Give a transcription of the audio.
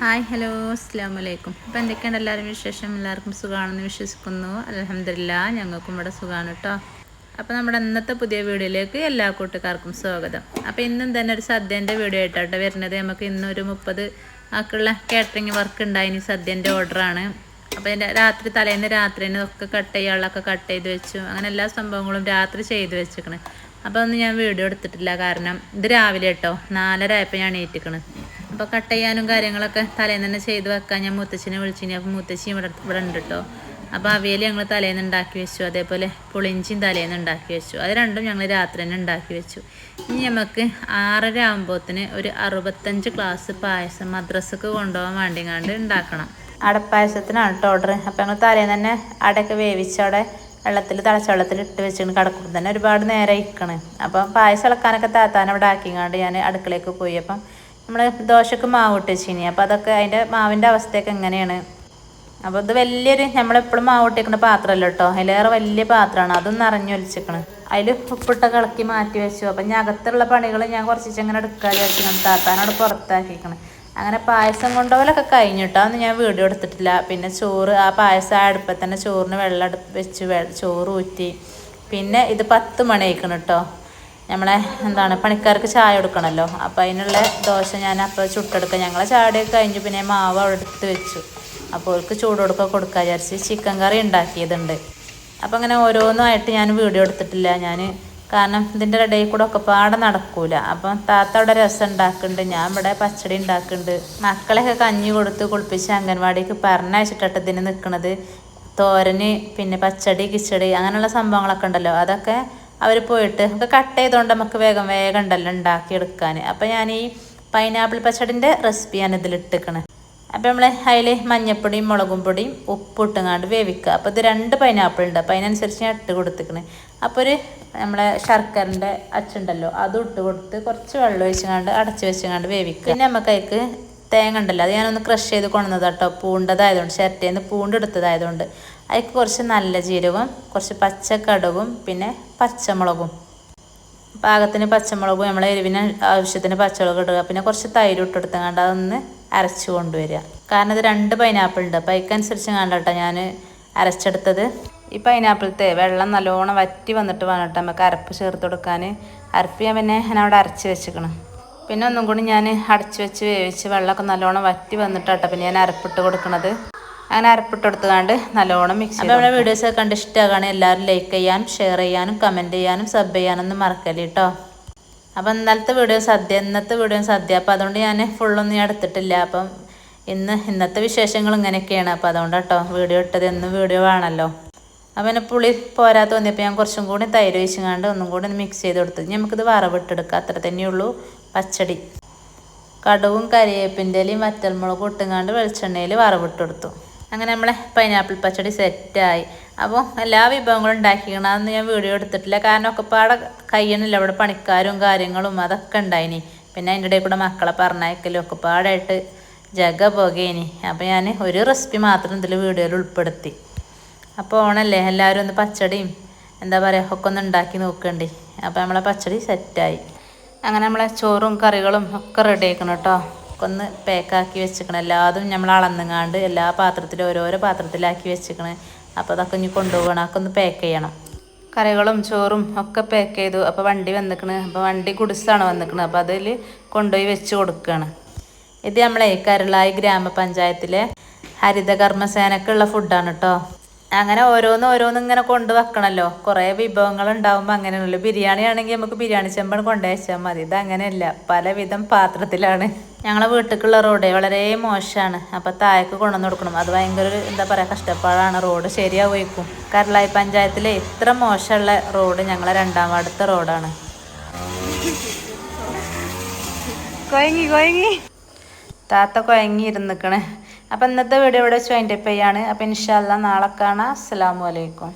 Hi hello അസ്സാം വലൈക്കും അപ്പോൾ എന്തൊക്കെയാണ് എല്ലാവരും വിശേഷം? എല്ലാവർക്കും സുഖമാണെന്ന് വിശ്വസിക്കുന്നു. അലഹമില്ല ഞങ്ങൾക്കും ഇവിടെ സുഖമാണ് കേട്ടോ അപ്പോൾ നമ്മുടെ ഇന്നത്തെ പുതിയ വീഡിയോയിലേക്ക് എല്ലാ കൂട്ടുകാർക്കും സ്വാഗതം. അപ്പോൾ ഇന്നും തന്നെ ഒരു സദ്യന്റെ വീഡിയോ ആയിട്ടാട്ടോ വരുന്നത്. നമുക്ക് ഇന്നൊരു മുപ്പത് ആക്കുള്ള കാറ്ററിംഗ് വർക്ക് ഉണ്ടായിന് സദ്യന്റെ ഓർഡറാണ് അപ്പോൾ എന്റെ രാത്രി തലേന്ന് രാത്രി തന്നെ ഒക്കെ കട്ട് ചെയ്യാനുള്ളതൊക്കെ കട്ട് ചെയ്ത് വെച്ചു. അങ്ങനെ എല്ലാ സംഭവങ്ങളും രാത്രി ചെയ്ത് വെച്ചേക്കണേ. അപ്പോൾ ഒന്നും ഞാൻ വീഡിയോ എടുത്തിട്ടില്ല കാരണം ഇത് രാവിലെ കേട്ടോ നാലര ആയപ്പോൾ ഞാൻ എണീറ്റിക്കണ്. അപ്പോൾ കട്ട് ചെയ്യാനും കാര്യങ്ങളൊക്കെ തലേന്ന് തന്നെ ചെയ്ത് വെക്കാൻ ഞാൻ മുത്തച്ഛനെ വിളിച്ചിനി. അപ്പോൾ മുത്തശ്ശി ഇവിടെ ഇവിടെ ഉണ്ട് കേട്ടോ അപ്പോൾ അവിയൽ ഞങ്ങൾ തലേന്ന് ഉണ്ടാക്കി വെച്ചു. അതേപോലെ പുളിഞ്ചിയും തലേന്ന് ഉണ്ടാക്കി വെച്ചു. അത് രണ്ടും ഞങ്ങൾ രാത്രി തന്നെ ഉണ്ടാക്കി വെച്ചു. ഇനി നമുക്ക് ആറര ആകുമ്പോഴത്തിന് ഒരു അറുപത്തഞ്ച് ഗ്ലാസ് പായസം മദ്രസക്ക് കൊണ്ടുപോകാൻ വേണ്ടി വേണ്ടിങ്ങാണ്ട് ഉണ്ടാക്കണം. അടപ്പായസത്തിനാണ് കേട്ടോ ഓർഡർ അപ്പോൾ ഞങ്ങൾ തലേന്ന് തന്നെ അടയൊക്കെ വേവിച്ച് അവിടെ വെള്ളത്തിൽ തിളച്ച വെള്ളത്തിൽ ഇട്ട് വെച്ചിട്ട് കിടക്കുമ്പോൾ തന്നെ ഒരുപാട് നേരം ഇരിക്കണേ അപ്പം പായസം ഇളക്കാനൊക്കെ താത്താൻ അവിടെ ആക്കിങ്ങാണ്ട് ഞാൻ അടുക്കളയ്ക്ക് പോയി. അപ്പം നമ്മൾ ദോശക്ക് മാവ് ഇട്ട് വെച്ചിനി അപ്പോൾ അതൊക്കെ അതിന്റെ മാവിന്റെ അവസ്ഥയൊക്കെ എങ്ങനെയാണ്? അപ്പോൾ ഇത് വലിയൊരു നമ്മളെപ്പോഴും മാവ് ഇട്ടേക്കുന്ന പാത്രമല്ല കേട്ടോ അതിലേറെ വലിയ പാത്രമാണ്. അതും നിറഞ്ഞു വലിച്ചേക്കണ് അതിൽ ഉപ്പിട്ടൊക്കെ ഇളക്കി മാറ്റി വെച്ചു. അപ്പം ഞാൻ അകത്തുള്ള പണികൾ ഞാൻ കുറച്ച് ഇങ്ങനെ എടുക്കാതെ വെച്ചിട്ട് താത്താനോട് പുറത്താക്കിക്കണം അങ്ങനെ പായസം കൊണ്ടുപോലൊക്കെ കഴിഞ്ഞു കേട്ടോ അന്ന് ഞാൻ വീഡിയോ എടുത്തിട്ടില്ല. പിന്നെ ചോറ് ആ പായസം ആ അടുപ്പത്തന്നെ ചോറിന് വെള്ളം വെച്ച് ചോറ് ഊറ്റി. പിന്നെ ഇത് പത്ത് മണി കേട്ടോ നമ്മളെ എന്താണ് പണിക്കാർക്ക് ചായ കൊടുക്കണമല്ലോ അപ്പോൾ അതിനുള്ള ദോശ ഞാൻ അപ്പോൾ ചുട്ടെടുക്കുക ഞങ്ങളെ ചായയൊക്കെ കഴിഞ്ഞു. പിന്നെ മാവ് എടുത്ത് വെച്ചു. അപ്പോൾ അവർക്ക് ചൂട് കൊടുക്കുക കൊടുക്കുക വിചാരിച്ച് ചിക്കൻ കറി ഉണ്ടാക്കിയതുണ്ട്. അപ്പോൾ അങ്ങനെ ഓരോന്നായിട്ട് ഞാൻ വീഡിയോ എടുത്തിട്ടില്ല. ഞാൻ കാരണം ഇതിന്റെ ഇടയിൽ കൂടെ ഒക്കെ പാടെ നടക്കൂല. അപ്പം താത്ത അവിടെ രസം ഉണ്ടാക്കുന്നുണ്ട്. ഞാൻ ഇവിടെ പച്ചടി ഉണ്ടാക്കുന്നുണ്ട്. മക്കളെയൊക്കെ കഞ്ഞി കൊടുത്ത് കുളിപ്പിച്ച് അംഗൻവാടിക്ക് പറഞ്ഞയച്ചിട്ടിട്ട് ഇതിന് നിൽക്കുന്നത് തോരന് പിന്നെ പച്ചടി കിച്ചടി അങ്ങനെയുള്ള സംഭവങ്ങളൊക്കെ ഉണ്ടല്ലോ. അതൊക്കെ അവർ പോയിട്ട് നമുക്ക് കട്ട് ചെയ്തുകൊണ്ട് നമുക്ക് വേഗം വേഗം ഉണ്ടല്ലോ ഉണ്ടാക്കിയെടുക്കാൻ. അപ്പോൾ ഞാൻ ഈ പൈനാപ്പിൾ പച്ചടിന്റെ റെസിപ്പി ഞാൻ ഇതിലിട്ടിക്കണേ അപ്പോൾ നമ്മൾ അതിൽ മഞ്ഞപ്പൊടിയും മുളകും പൊടിയും ഉപ്പിട്ടുങ്ങാണ്ട് വേവിക്കുക. അപ്പോൾ ഇത് രണ്ട് പൈനാപ്പിൾ ഉണ്ട്. അപ്പോൾ അതിനനുസരിച്ച് ഞാൻ ഇട്ട് കൊടുത്തിക്കണേ അപ്പോൾ ഒരു നമ്മളെ ശർക്കരന്റെ അച്ചുണ്ടല്ലോ അതും ഇട്ട് കൊടുത്ത് കുറച്ച് വെള്ളം ഒഴിച്ചുകൊണ്ട് അടച്ച് വെച്ചുകൊണ്ട് വേവിക്കുക. പിന്നെ നമുക്ക് അതിക്ക് തേങ്ങ ഉണ്ടല്ലോ അത് ഞാനൊന്ന് ക്രഷ് ചെയ്ത് കൊണ്ടുവന്നത് കേട്ടോ പൂണ്ടതായതുകൊണ്ട് ചിരട്ടയിൽ നിന്ന് പൂണ്ടെടുത്തതായതുകൊണ്ട്. അതിക്ക് കുറച്ച് നല്ല ജീരകവും കുറച്ച് പച്ചക്കടുകും പിന്നെ പച്ചമുളകും. പാകത്തിന് പച്ചമുളകും നമ്മൾ എരിവിന് ആവശ്യത്തിന് പച്ചമുളക് ഇടുക പിന്നെ കുറച്ച് തൈര് ഇട്ടെടുത്തങ്ങാണ്ട് അതൊന്ന് അരച്ച് കൊണ്ടുവരിക. കാരണം ഇത് രണ്ട് പൈനാപ്പിൾ ഉണ്ട് അപ്പോൾ അതിക്കനുസരിച്ച് കണ്ടട്ടോ ഞാൻ അരച്ചെടുത്തത്. ഈ പൈനാപ്പിളത്തെ വെള്ളം നല്ലോണം വറ്റി വന്നിട്ട് വേണം നമുക്ക് അരപ്പ് ചേർത്ത് കൊടുക്കാൻ അരപ്പ് ഞാൻ പിന്നെ ഞാൻ അവിടെ അരച്ച് വെച്ചിക്കണം. പിന്നെ ഒന്നും കൂടി ഞാൻ അടച്ച് വെച്ച് വേവിച്ച് വെള്ളമൊക്കെ നല്ലോണം വറ്റി വന്നിട്ടാട്ടോ പിന്നെ ഞാൻ അരപ്പിട്ട് കൊടുക്കണത്. അങ്ങനെ അരപ്പിട്ട് കൊടുത്തുകൊണ്ട് നല്ലോണം മിക്സ് അപ്പോൾ നമ്മുടെ വീഡിയോസ് കണ്ട് ഇഷ്ടമാകാണ് എല്ലാവരും ലൈക്ക് ചെയ്യാനും ഷെയർ ചെയ്യാനും കമന്റ് ചെയ്യാനും സബ് ചെയ്യാനൊന്നും മറക്കല്ലേ കേട്ടോ അപ്പോൾ ഇന്നലത്തെ വീഡിയോ സദ്യ ഇന്നത്തെ വീഡിയോ സദ്യ. അപ്പോൾ അതുകൊണ്ട് ഞാൻ ഫുള്ളൊന്നും ഞാൻ എടുത്തിട്ടില്ല. അപ്പം ഇന്ന് ഇന്നത്തെ വിശേഷങ്ങൾ ഇങ്ങനെയൊക്കെയാണ്. അപ്പോൾ അതുകൊണ്ട് കേട്ടോ വീഡിയോ ഇട്ടത്. എന്നും വീഡിയോ വേണമല്ലോ അപ്പം പിന്നെ പുളി പോരാ തോന്നിയപ്പോൾ ഞാൻ കുറച്ചും കൂടി തൈര് ഒഴിച്ചുകൊണ്ട് ഒന്നും കൂടി മിക്സ് ചെയ്ത് കൊടുത്തു. നമുക്കിത് വറവിട്ടെടുക്കാം അത്ര തന്നെയുള്ളൂ പച്ചടി. കടുവും കരിവേപ്പിന്റെ ഇലയും വറ്റൽമുളകും ഇട്ടുങ്ങാണ്ട് വെളിച്ചെണ്ണയിൽ വറവിട്ടെടുത്തു അങ്ങനെ നമ്മളെ പൈനാപ്പിൾ പച്ചടി സെറ്റായി അപ്പോൾ എല്ലാ വിഭവങ്ങളും ഉണ്ടാക്കിക്കണമെന്ന് ഞാൻ വീഡിയോ എടുത്തിട്ടില്ല. കാരണം ഒക്കെ പാടെ കയ്യണില്ല. അവിടെ പണിക്കാരും കാര്യങ്ങളും അതൊക്കെ ഉണ്ടായിനി. പിന്നെ അതിന്റെ ഇടയിൽ കൂടെ മക്കളെ പറഞ്ഞയക്കലും ഒക്കെ പാടായിട്ട് ജഗ പോകേനി. അപ്പോൾ ഞാൻ ഒരു റെസിപ്പി മാത്രം ഇതിൽ വീഡിയോയിൽ ഉൾപ്പെടുത്തി. അപ്പോൾ ഓണല്ലേ എല്ലാവരും ഒന്ന് പച്ചടിയും എന്താ പറയുക ഒക്കെ ഒന്ന് ഉണ്ടാക്കി നോക്കണ്ടേ. അപ്പോൾ നമ്മളെ പച്ചടി സെറ്റായി. അങ്ങനെ നമ്മളെ ചോറും കറികളും ഒക്കെ റെഡി ആക്കണം കേട്ടോ ഒക്കെ ഒന്ന് പാക്കാക്കി വെച്ചിക്കണം. എല്ലാതും നമ്മൾ അളന്നുങ്ങാണ്ട് എല്ലാ പാത്രത്തിലും ഓരോരോ പാത്രത്തിലാക്കി വെച്ചിക്കണം. അപ്പോൾ അതൊക്കെ ഇനി കൊണ്ടുപോകണം. അതൊക്കെ ഒന്ന് പാക്ക് ചെയ്യണം. കറികളും ചോറും ഒക്കെ പാക്ക് ചെയ്തു. അപ്പോൾ വണ്ടി വന്നിക്കണ്. അപ്പോൾ വണ്ടി കുടിസാണ് വന്നിക്കണ്. അപ്പോൾ അതിൽ കൊണ്ടുപോയി വെച്ച് കൊടുക്കുകയാണ് ഇത് നമ്മളെ കരളായി ഗ്രാമപഞ്ചായത്തിലെ ഹരിതകർമ്മസേനക്കുള്ള ഫുഡാണ് കേട്ടോ അങ്ങനെ ഓരോന്ന് ഓരോന്ന് ഇങ്ങനെ കൊണ്ട് വെക്കണല്ലോ. കുറേ വിഭവങ്ങൾ ഉണ്ടാകുമ്പോൾ അങ്ങനെയാണല്ലോ. ബിരിയാണി ആണെങ്കിൽ നമുക്ക് ബിരിയാണി ചെമ്പൺ കൊണ്ടുവച്ചാൽ മതി. ഇത് അങ്ങനെയല്ല. പലവിധം പാത്രത്തിലാണ്. ഞങ്ങളെ വീട്ടിലേക്കുള്ള റോഡ് വളരെ മോശമാണ്. അപ്പോൾ താഴേക്ക് കൊണ്ടുവന്ന് കൊടുക്കണം. അത് ഭയങ്കര ഒരു എന്താ പറയുക കഷ്ടപ്പാടാണ്. റോഡ് ശരിയാവുമായിരിക്കും. കരളായി പഞ്ചായത്തിലെ ഇത്ര മോശമുള്ള റോഡ് ഞങ്ങളെ രണ്ടാം വാർഡത്തെ റോഡാണ് കൊയങ്ങി കൊയങ്ങി. താത്ത കൊയങ്ങി ഇരുന്നിക്കണേ അപ്പം ഇന്നത്തെ വീഡിയോ ഇവിടെ വെച്ച് അതിന്റെ പെയ്യാണ് അപ്പം ഇൻഷാല്ല നാളെ കാണാം. അസ്സാം വലൈക്കും